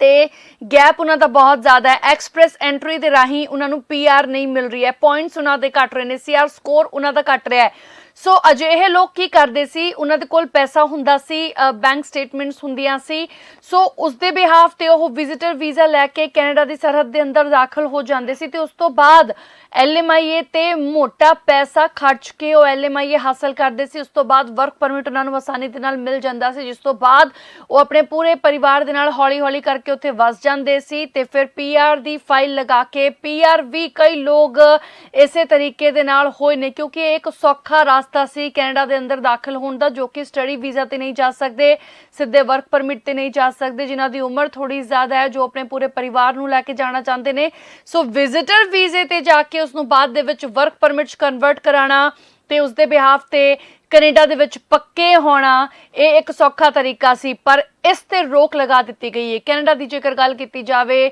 ਤੇ ਗੈਪ ਉਹਨਾਂ ਦਾ ਬਹੁਤ ਜ਼ਿਆਦਾ ਹੈ ਐਕਸਪ੍ਰੈਸ ਐਂਟਰੀ ਦੇ ਰਾਹੀਂ ਉਹਨਾਂ ਨੂੰ ਪੀਆਰ ਨਹੀਂ ਮਿਲ ਰਹੀ ਹੈ ਪੁਆਇੰਟਸ ਉਹਨਾਂ ਦੇ ਘਟ ਰਹੇ ਨੇ ਸੀਆਰ ਸਕੋਰ ਉਹਨਾਂ ਦਾ ਘਟ ਰਿਹਾ ਹੈ। ਸੋ ਅਜਿਹੇ ਲੋਕ ਕੀ ਕਰਦੇ ਸੀ? ਉਹਨਾਂ ਦੇ ਕੋਲ ਪੈਸਾ ਹੁੰਦਾ ਸੀ ਬੈਂਕ ਸਟੇਟਮੈਂਟਸ ਹੁੰਦੀਆਂ ਸੀ। ਸੋ ਉਸ ਦੇ ਬਿਹਾਫ ਤੇ ਉਹ ਵਿਜ਼ਿਟਰ ਵੀਜ਼ਾ ਲੈ ਕੇ ਕੈਨੇਡਾ ਦੀ ਸਰਹੱਦ ਦੇ ਅੰਦਰ ਦਾਖਲ ਹੋ ਜਾਂਦੇ ਸੀ ਤੇ ਉਸ ਤੋਂ ਬਾਅਦ LMIA ਤੇ ਮੋਟਾ ਪੈਸਾ ਖਰਚ ਕੇ ਉਹ LMIA ਹਾਸਲ ਕਰਦੇ ਸੀ। ਉਸ ਤੋਂ ਬਾਅਦ ਵਰਕ ਪਰਮਿਟ ਉਹਨਾਂ ਨੂੰ ਆਸਾਨੀ ਦੇ ਨਾਲ ਮਿਲ ਜਾਂਦਾ ਸੀ, ਜਿਸ ਤੋਂ ਬਾਅਦ ਉਹ ਆਪਣੇ ਪੂਰੇ ਪਰਿਵਾਰ ਦੇ ਨਾਲ ਹੌਲੀ-ਹੌਲੀ ਕਰਕੇ ਉੱਥੇ ਵਸ ਜਾਂਦੇ ਸੀ ਤੇ ਫਿਰ PR ਦੀ ਫਾਈਲ ਲਗਾ ਕੇ PR ਵੀ ਕਈ ਲੋਕ ਇਸੇ ਤਰੀਕੇ ਦੇ ਨਾਲ ਹੋਏ ਨੇ, ਕਿਉਂਕਿ ਇਹ ਇੱਕ ਸੌਖਾ ਰਾਸਤਾ ਸੀ, ਕੈਨੇਡਾ ਦੇ ਅੰਦਰ ਦਾਖਲ ਹੋਣ ਦਾ, ਜੋ ਕਿ ਸਟੱਡੀ ਵੀਜ਼ਾ ਤੇ ਨਹੀਂ ਜਾ ਸਕਦੇ, ਸਿੱਧੇ ਵਰਕ ਪਰਮਿਟ ਤੇ ਨਹੀਂ ਜਾ ਸਕਦੇ, ਜਿਨ੍ਹਾਂ ਦੀ ਉਮਰ ਥੋੜੀ ਜ਼ਿਆਦਾ ਹੈ, ਜੋ ਆਪਣੇ ਪੂਰੇ ਪਰਿਵਾਰ ਨੂੰ ਲੈ ਕੇ ਜਾਣਾ ਚਾਹੁੰਦੇ ਨੇ। ਸੋ ਵਿਜ਼ਿਟਰ ਵੀਜ਼ੇ ਤੇ ਜਾ ਕੇ ਉਸ ਨੂੰ ਬਾਅਦ ਦੇ ਵਿੱਚ ਵਰਕ ਪਰਮਿਟ ਕਨਵਰਟ ਕਰਾਉਣਾ ਤੇ ਉਸ ਦੇ ਬਿਹਾਫ ਤੇ ਕੈਨੇਡਾ ਦੇ ਵਿੱਚ ਪੱਕੇ ਹੋਣਾ, ਇਹ ਇੱਕ ਸੌਖਾ ਤਰੀਕਾ ਸੀ, ਪਰ ਇਸ ਤੇ ਰੋਕ ਲਗਾ ਦਿੱਤੀ ਗਈ ਹੈ। ਕੈਨੇਡਾ ਦੀ ਜੇਕਰ ਗੱਲ ਕੀਤੀ ਜਾਵੇ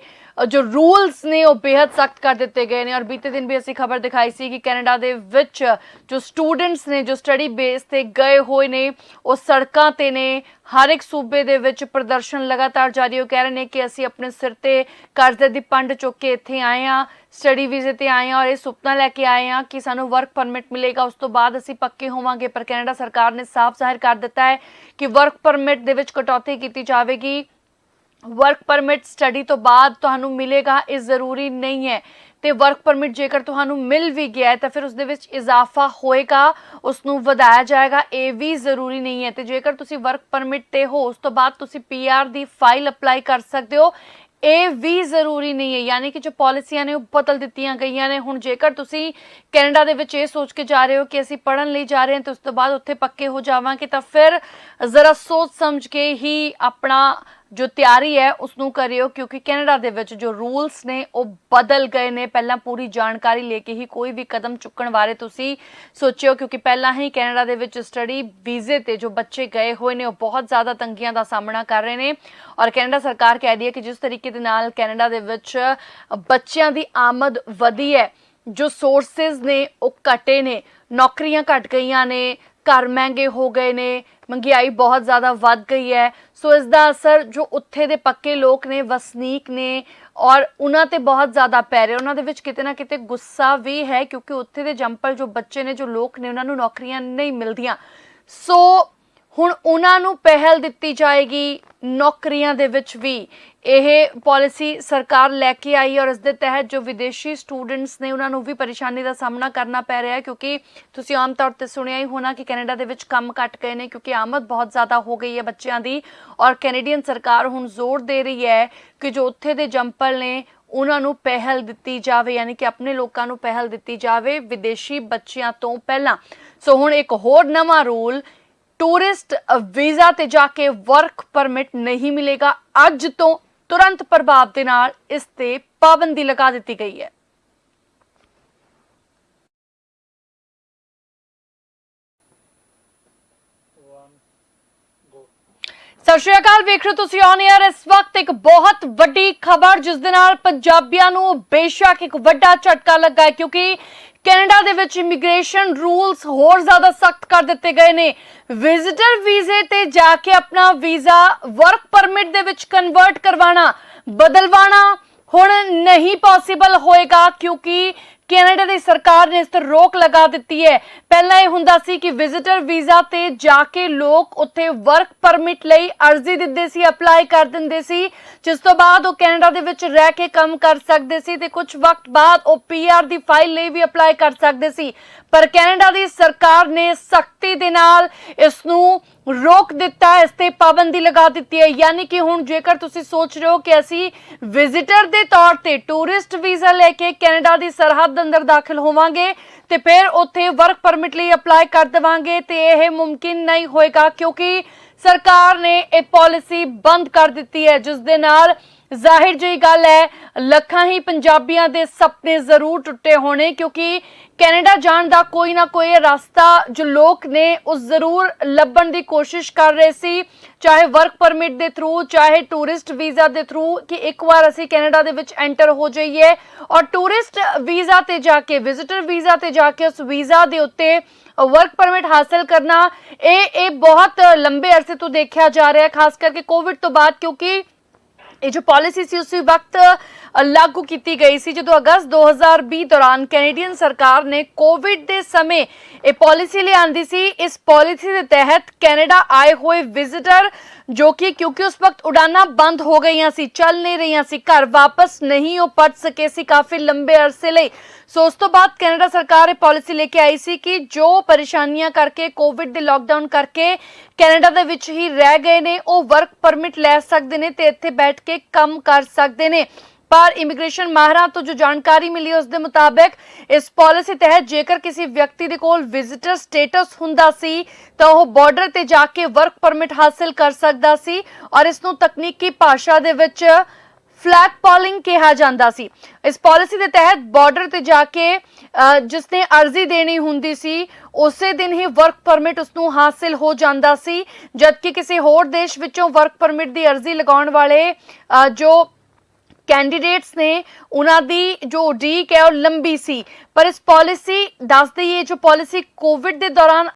ਜੋ ਰੂਲਸ ਨੇ ਉਹ ਬੇहद ਸਖਤ ਕਰ ਦਿੱਤੇ ਗਏ ਨੇ। ਔਰ ਬੀਤੇ ਦਿਨ ਵੀ ਅਸੀਂ ਖਬਰ ਦਿਖਾਈ ਸੀ ਕਿ ਕੈਨੇਡਾ ਦੇ ਵਿੱਚ ਜੋ ਸਟੂਡੈਂਟਸ ਨੇ, ਜੋ ਸਟੱਡੀ ਬੇਸ ਤੇ ਗਏ ਹੋਏ ਨੇ, ਉਹ ਸੜਕਾਂ ਤੇ ਨੇ। ਹਰ ਇੱਕ ਸੂਬੇ ਦੇ ਵਿੱਚ ਪ੍ਰਦਰਸ਼ਨ ਲਗਾਤਾਰ ਜਾਰੀ। ਹੋ ਕਹਿ ਰਹੇ ਨੇ ਕਿ ਅਸੀਂ ਆਪਣੇ ਸਿਰ ਤੇ ਕਰਜ਼ੇ ਦੀ ਪੰਡ ਚੁੱਕ ਕੇ ਇੱਥੇ ਆਏ ਆ ਸਟੱਡੀ ਵੀਜ਼ੇ ਤੇ ਆਏ ਆ ਔਰ ਇਹ ਸੁਪਨਾ ਲੈ ਕੇ ਆਏ ਆ ਕਿ ਸਾਨੂੰ ਵਰਕ ਪਰਮਿਟ ਮਿਲੇਗਾ। ਉਸ ਤੋਂ ਬਾਅਦ ਅਸੀਂ ਪੱਕੇ ਹੋਵਾਂਗੇ। ਪਰ ਕੈਨੇਡਾ ਸਰਕਾਰ ਨੇ ਸਾਫ਼ ਜ਼ਾਹਿਰ ਕਰ ਦਿੱਤਾ ਹੈ ਕਿ ਵਰਕ ਪਰਮਿਟ ਦੇ ਵਿੱਚ ਕਟੌਤੀ ਕੀਤੀ ਜਾਵੇਗੀ। ਵਰਕ ਪਰਮਿਟ ਸਟੱਡੀ ਤੋਂ ਬਾਅਦ ਤੁਹਾਨੂੰ ਮਿਲੇਗਾ, ਇਹ ਜ਼ਰੂਰੀ ਨਹੀਂ ਹੈ। ਤੇ ਵਰਕ ਪਰਮਿਟ ਜੇਕਰ ਤੁਹਾਨੂੰ ਮਿਲ ਵੀ ਗਿਆ ਹੈ, ਤਾਂ ਫਿਰ ਉਸ ਦੇ ਵਿੱਚ ਇਜ਼ਾਫਾ ਹੋਏਗਾ ਉਸ ਨੂੰ ਵਧਾਇਆ ਜਾਏਗਾ, ਇਹ ਵੀ ਜ਼ਰੂਰੀ ਨਹੀਂ ਹੈ। ਤੇ ਜੇਕਰ ਤੁਸੀਂ ਵਰਕ ਪਰਮਿਟ ਤੇ ਹੋ, ਉਸ ਤੋਂ ਬਾਅਦ ਤੁਸੀਂ ਪੀਆਰ ਦੀ ਫਾਈਲ ਅਪਲਾਈ ਕਰ ਸਕਦੇ ਹੋ। ਇਹ ਵੀ ਜ਼ਰੂਰੀ ਨਹੀਂ ਹੈ। ਯਾਨੀ ਕਿ ਜੋ ਪਾਲਿਸੀਆਂ ਨੇ ਉਹ ਬਦਲ ਦਿੱਤੀਆਂ ਗਈਆਂ ਨੇ। ਹੁਣ ਜੇਕਰ ਤੁਸੀਂ ਕੈਨੇਡਾ ਦੇ ਵਿੱਚ ਇਹ ਸੋਚ ਕੇ ਜਾ ਰਹੇ ਹੋ ਕਿ ਅਸੀਂ ਪੜਨ ਲਈ ਜਾ ਰਹੇ ਹਾਂ ਤੇ ਉਸ ਤੋਂ ਬਾਅਦ ਉੱਥੇ ਪੱਕੇ ਹੋ ਜਾਵਾਂਗੇ, ਤਾਂ ਫਿਰ ਜ਼ਰਾ ਸੋਚ ਸਮਝ ਕੇ ਹੀ ਆਪਣਾ ਜੋ ਤਿਆਰੀ ਹੈ ਉਸ ਨੂੰ ਕਰਿਓ, ਕਿਉਂਕਿ ਕੈਨੇਡਾ ਦੇ ਵਿੱਚ ਜੋ ਰੂਲਸ ਨੇ, ਉਹ ਬਦਲ ਗਏ ਨੇ। ਪਹਿਲਾਂ ਪੂਰੀ ਜਾਣਕਾਰੀ ਲੈ ਕੇ ਹੀ ਕੋਈ ਵੀ ਕਦਮ ਚੁੱਕਣ ਬਾਰੇ ਤੁਸੀਂ ਸੋਚਿਓ, ਕਿਉਂਕਿ ਪਹਿਲਾਂ ਹੀ ਕੈਨੇਡਾ ਦੇ ਵਿੱਚ ਸਟੱਡੀ ਵੀਜ਼ੇ ਤੇ ਜੋ ਬੱਚੇ ਗਏ ਹੋਏ ਨੇ, ਉਹ ਬਹੁਤ ਜ਼ਿਆਦਾ ਤੰਗੀਆਂ ਦਾ ਸਾਹਮਣਾ ਕਰ ਰਹੇ ਨੇ। ਔਰ ਕੈਨੇਡਾ ਸਰਕਾਰ ਕਹਿ ਰਹੀ ਹੈ ਕਿ ਜਿਸ ਤਰੀਕੇ ਦੇ ਨਾਲ ਕੈਨੇਡਾ ਦੇ ਵਿੱਚ ਬੱਚਿਆਂ ਦੀ ਆਮਦ ਵਧੀ ਹੈ, ਜੋ ਸੋਰਸਸ ਨੇ, ਉਹ ਘਟੇ ਨੇ, ਨੌਕਰੀਆਂ ਘਟ ਗਈਆਂ ਨੇ ਘਰ ਮਹਿੰਗੇ ਹੋ ਗਏ ਨੇ, ਮਹਿੰਗਾਈ ਬਹੁਤ ਜ਼ਿਆਦਾ ਵੱਧ ਗਈ ਹੈ। ਸੋ ਇਸ ਦਾ ਅਸਰ ਜੋ ਉੱਥੇ ਦੇ ਪੱਕੇ ਲੋਕ ਨੇ, ਵਸਨੀਕ ਨੇ ਔਰ ਉਹਨਾਂ ਤੇ ਬਹੁਤ ਜ਼ਿਆਦਾ ਪੈ ਰਿਹਾ। ਉਹਨਾਂ ਦੇ ਵਿੱਚ ਕਿਤੇ ਨਾ ਕਿਤੇ ਗੁੱਸਾ ਵੀ ਹੈ ਕਿਉਂਕਿ ਉੱਥੇ ਦੇ ਜੰਪਲ ਜੋ ਬੱਚੇ ਨੇ, ਜੋ ਲੋਕ ਨੇ, ਉਹਨਾਂ ਨੂੰ ਨੌਕਰੀਆਂ ਨਹੀਂ ਮਿਲਦੀਆਂ। ਸੋ ਹੁਣ ਉਹਨਾਂ ਨੂੰ ਪਹਿਲ ਦਿੱਤੀ ਜਾਏਗੀ। ਨੌਕਰੀਆਂ ਦੇ ਵਿੱਚ ਵੀ ਇਹ ਪਾਲਿਸੀ ਸਰਕਾਰ ਲੈ ਕੇ ਆਈ ਔਰ ਇਸ ਦੇ ਤਹਿਤ ਜੋ ਵਿਦੇਸ਼ੀ ਸਟੂਡੈਂਟਸ ਨੇ ਉਹਨਾਂ ਨੂੰ ਵੀ ਪਰੇਸ਼ਾਨੀ ਦਾ ਸਾਹਮਣਾ ਕਰਨਾ ਪੈ ਰਿਹਾ ਹੈ, ਕਿਉਂਕਿ ਤੁਸੀਂ ਆਮ ਤੌਰ ਤੇ ਸੁਣਿਆ ਹੀ ਹੋਣਾ ਕਿ ਕੈਨੇਡਾ ਦੇ ਵਿੱਚ ਕੰਮ ਘਟ ਗਏ ਨੇ, ਕਿਉਂਕਿ ਆਮਦ ਬਹੁਤ ਜ਼ਿਆਦਾ ਹੋ ਗਈ ਹੈ ਬੱਚਿਆਂ ਦੀ ਔਰ ਕੈਨੇਡੀਅਨ ਸਰਕਾਰ ਹੁਣ ਜ਼ੋਰ ਦੇ ਰਹੀ ਹੈ ਕਿ ਜੋ ਉੱਥੇ ਦੇ ਜੰਪਲ ਨੇ ਉਹਨਾਂ ਨੂੰ ਪਹਿਲ ਦਿੱਤੀ ਜਾਵੇ, ਯਾਨੀ ਕਿ ਆਪਣੇ ਲੋਕਾਂ ਨੂੰ ਪਹਿਲ ਦਿੱਤੀ ਜਾਵੇ ਵਿਦੇਸ਼ੀ ਬੱਚਿਆਂ ਤੋਂ ਪਹਿਲਾਂ। ਸੋ ਹੁਣ ਇੱਕ ਹੋਰ ਨਵਾਂ ਰੂਲ ਟੂਰਿਸਟ ਵੀਜ਼ਾ ਤੇ ਜਾ ਕੇ ਵਰਕ ਪਰਮਿਟ ਨਹੀਂ ਮਿਲੇਗਾ ਅੱਜ ਤੋਂ ਤੁਰੰਤ ਪ੍ਰਭਾਵ ਦੇ ਨਾਲ ਇਸ ਤੇ ਪਾਬੰਦੀ ਲਗਾ ਦਿੱਤੀ ਗਈ ਹੈ ਸਤਿ ਸ਼੍ਰੀ ਅਕਾਲ ਵੇਖ ਰਹੇ ਹੋ ਤੁਸੀਂ ਔਨ 에ਅਰ ਇਸ ਵਕਤ ਇੱਕ ਬਹੁਤ ਵੱਡੀ ਖਬਰ ਜਿਸ ਦੇ ਨਾਲ ਪੰਜਾਬੀਆਂ ਨੂੰ ਬੇਸ਼ੱਕ ਇੱਕ ਵੱਡਾ ਝਟਕਾ ਲੱਗਾ ਹੈ ਕਿਉਂਕਿ ਕੈਨੇਡਾ ਦੇ ਵਿੱਚ ਇਮੀਗ੍ਰੇਸ਼ਨ ਰੂਲਸ ਹੋਰ ਜ਼ਿਆਦਾ ਸਖਤ ਕਰ ਦਿੱਤੇ ਗਏ ਨੇ। ਵਿਜ਼ਿਟਰ ਵੀਜ਼ੇ ਤੇ ਜਾ ਕੇ ਆਪਣਾ ਵੀਜ਼ਾ ਵਰਕ ਪਰਮਿਟ ਦੇ ਵਿੱਚ ਕਨਵਰਟ ਕਰਵਾਉਣਾ ਬਦਲਵਾਣਾ ਹੁਣ ਨਹੀਂ ਪੋਸੀਬਲ ਹੋਏਗਾ ਕਿਉਂਕਿ ਕੈਨੇਡਾ ਦੀ ਸਰਕਾਰ ਨੇ ਇਸ ਤੇ ਰੋਕ ਲਗਾ ਦਿੱਤੀ ਹੈ। ਪਹਿਲਾਂ ਇਹ ਹੁੰਦਾ ਸੀ ਕਿ ਵਿਜ਼ਿਟਰ ਵੀਜ਼ਾ ਤੇ ਜਾ ਕੇ ਲੋਕ ਉੱਥੇ ਵਰਕ ਪਰਮਿਟ ਲਈ ਅਰਜ਼ੀ ਦਿੰਦੇ ਸੀ ਅਪਲਾਈ ਕਰ ਦਿੰਦੇ ਸੀ। ਜਿਸ ਤੋਂ ਬਾਅਦ ਉਹ ਕੈਨੇਡਾ ਦੇ ਵਿੱਚ ਰਹਿ ਕੇ ਕੰਮ ਕਰ ਸਕਦੇ ਸੀ ਤੇ ਕੁਝ ਵਕਤ ਬਾਅਦ ਉਹ ਪੀਆਰ ਦੀ ਫਾਈਲ ਲਈ ਵੀ ਅਪਲਾਈ ਕਰ ਸਕਦੇ ਸੀ। ਪਰ ਕੈਨੇਡਾ ਦੀ ਸਰਕਾਰ ਨੇ ਸਖਤੀ ਦੇ ਨਾਲ ਇਸ ਨੂੰ ਰੋਕ ਦਿੱਤਾ ਹੈ, ਇਸ ਤੇ ਪਾਬੰਦੀ ਲਗਾ ਦਿੱਤੀ ਹੈ। ਯਾਨੀ ਕਿ ਹੁਣ ਜੇਕਰ ਤੁਸੀਂ ਸੋਚ ਰਹੇ ਹੋ ਕਿ ਅਸੀਂ ਵਿਜ਼ਿਟਰ ਦੇ ਤੌਰ ਤੇ ਟੂਰਿਸਟ ਵੀਜ਼ਾ ਲੈ ਕੇ ਕੈਨੇਡਾ ਦੀ ਸਰਹੱਦ ਅੰਦਰ ਦਾਖਲ ਹੋਵਾਂਗੇ ਤੇ ਫਿਰ ਉੱਥੇ ਵਰਕ ਪਰਮਿਟ ਲਈ ਅਪਲਾਈ ਕਰ ਦੇਵਾਂਗੇ ਤੇ ਇਹ ਮੁਮਕਿਨ ਨਹੀਂ ਹੋਏਗਾ ਕਿਉਂਕਿ ਸਰਕਾਰ ਨੇ ਇਹ ਪਾਲਿਸੀ ਬੰਦ ਕਰ ਦਿੱਤੀ ਹੈ ਜਿਸ ਦੇ ਨਾਲ ਜ਼ਾਹਿਰ ਜਿਹੀ ਗੱਲ ਹੈ, ਲੱਖਾਂ ਹੀ ਪੰਜਾਬੀਆਂ ਦੇ ਸੁਪਨੇ ਜ਼ਰੂਰ ਟੁੱਟੇ ਹੋਣੇ, ਕਿਉਂਕਿ ਕੈਨੇਡਾ ਜਾਣ ਦਾ ਕੋਈ ਨਾ ਕੋਈ ਰਸਤਾ ਜੋ ਲੋਕ ਨੇ ਉਹ ਜ਼ਰੂਰ ਲੱਭਣ ਦੀ ਕੋਸ਼ਿਸ਼ ਕਰ ਰਹੇ ਸੀ, ਚਾਹੇ ਵਰਕ ਪਰਮਿਟ ਦੇ ਥਰੂ ਚਾਹੇ ਟੂਰਿਸਟ ਵੀਜ਼ਾ ਦੇ ਥਰੂ ਕਿ ਇੱਕ ਵਾਰ ਅਸੀਂ ਕੈਨੇਡਾ ਦੇ ਵਿੱਚ ਐਂਟਰ ਹੋ ਜਾਈਏ। ਔਰ ਟੂਰਿਸਟ ਵੀਜ਼ਾ ਤੇ ਜਾ ਕੇ ਵਿਜ਼ਿਟਰ ਵੀਜ਼ਾ ਤੇ ਜਾ ਕੇ ਉਸ ਵੀਜ਼ਾ ਦੇ ਉੱਤੇ ਵਰਕ ਪਰਮਿਟ ਹਾਸਲ ਕਰਨਾ, ਇਹ ਇਹ ਬਹੁਤ ਲੰਬੇ ਅਰਸੇ ਤੋਂ ਦੇਖਿਆ ਜਾ ਰਿਹਾ, ਖਾਸ ਕਰਕੇ ਕੋਵਿਡ ਤੋਂ ਬਾਅਦ, ਕਿਉਂਕਿ ਇਹ ਜੋ ਪਾਲਿਸੀ ਸੀ, ਉਸ ਵਕਤ ਲਾਗੂ ਕੀਤੀ ਗਈ ਸੀ, ਜਦੋਂ ਅਗਸਤ 2020 ਦੌਰਾਨ ਕੈਨੇਡੀਅਨ ਸਰਕਾਰ ਨੇ ਕੋਵਿਡ ਦੇ ਸਮੇਂ ਇਹ ਪਾਲਿਸੀ ਲਿਆਂਦੀ ਸੀ। ਇਸ ਪਾਲਿਸੀ ਦੇ ਤਹਿਤ ਕੈਨੇਡਾ ਆਏ ਹੋਏ ਵਿਜ਼ਿਟਰ ਜੋ ਕਿ ਕਿਉਂਕਿ ਉਸ ਵਕਤ ਉਡਾਨਾਂ ਬੰਦ ਹੋ ਗਈਆਂ ਸੀ, ਚੱਲ ਨਹੀਂ ਰਹੀਆਂ ਸੀ, ਘਰ ਵਾਪਸ ਨਹੀਂ ਉਹ ਪਰਤ ਸਕੇ ਸੀ। ਕਾਫੀ ਲੰਬੇ ਅਰਸੇ ਲਈ ਸੋ ਉਸ ਤੋਂ ਬਾਅਦ ਕੈਨੇਡਾ ਸਰਕਾਰ ਇਹ ਪਾਲਿਸੀ ਲੈ ਕੇ ਆਈ ਸੀ ਕਿ ਜੋ ਪਰੇਸ਼ਾਨੀਆਂ ਕਰਕੇ ਕੋਵਿਡ ਦੇ ਲਾਕਡਾਊਨ ਕਰਕੇ ਕੈਨੇਡਾ ਦੇ ਵਿੱਚ ਹੀ ਰਹਿ ਗਏ ਨੇ, ਉਹ ਵਰਕ ਪਰਮਿਟ ਲੈ ਸਕਦੇ ਨੇ ਤੇ ਇੱਥੇ ਬੈਠ ਕੇ ਕੰਮ ਕਰ ਸਕਦੇ ਨੇ। ਪਰ ਇਮੀਗ੍ਰੇਸ਼ਨ ਮਾਹਰਾਂ ਤੋਂ ਜੋ ਜਾਣਕਾਰੀ ਮਿਲੀ ਉਸ ਦੇ ਮੁਤਾਬਕ ਇਸ ਪਾਲਿਸੀ ਤਹਿਤ ਜੇਕਰ ਕਿਸੇ ਵਿਅਕਤੀ ਦੇ ਕੋਲ ਵਿਜ਼ਿਟਰ ਸਟੇਟਸ ਹੁੰਦਾ ਸੀ, ਤਾਂ ਉਹ ਬਾਰਡਰ ਤੇ ਜਾ ਕੇ ਵਰਕ ਪਰਮਿਟ ਹਾਸਲ ਕਰ ਸਕਦਾ ਸੀ ਔਰ ਇਸ ਨੂੰ ਤਕਨੀਕੀ ਭਾਸ਼ਾ ਦੇ ਵਿੱਚ ਫਲੈਗ ਪੋਲਿੰਗ ਕਿਹਾ ਜਾਂਦਾ ਸੀ। ਇਸ ਪਾਲਿਸੀ ਦੇ ਤਹਿਤ ਬਾਰਡਰ ਤੇ ਜਾ ਕੇ ਅ, ਜਿਸ ਨੇ ਅਰਜ਼ੀ ਦੇਣੀ ਹੁੰਦੀ ਸੀ ਉਸੇ ਦਿਨ ਹੀ ਵਰਕ ਪਰਮਿਟ ਉਸ ਨੂੰ ਹਾਸਲ ਹੋ ਜਾਂਦਾ ਸੀ। ਜਦਕਿ ਕਿਸੇ ਹੋਰ ਦੇਸ਼ ਵਿੱਚੋਂ ਵਰਕ ਪਰਮਿਟ ਦੀ ਅਰਜ਼ੀ ਲਗਾਉਣ ਵਾਲੇ ਜੋ ਕੈਂਡੀਡੇਟਸ ਨੇ ਉਹਨਾਂ ਦੀ ਜੋ ਉਡੀਕ ਹੈ ਉਹ ਲੰਬੀ ਸੀ। ਪਰ ਇਸ ਪਾਲਿਸੀ ਦੱਸ ਦਈਏ ਜੋ ਪਾਲਿਸੀ ਕੋਵਿਡ ਦੇ ਦੌਰਾਨ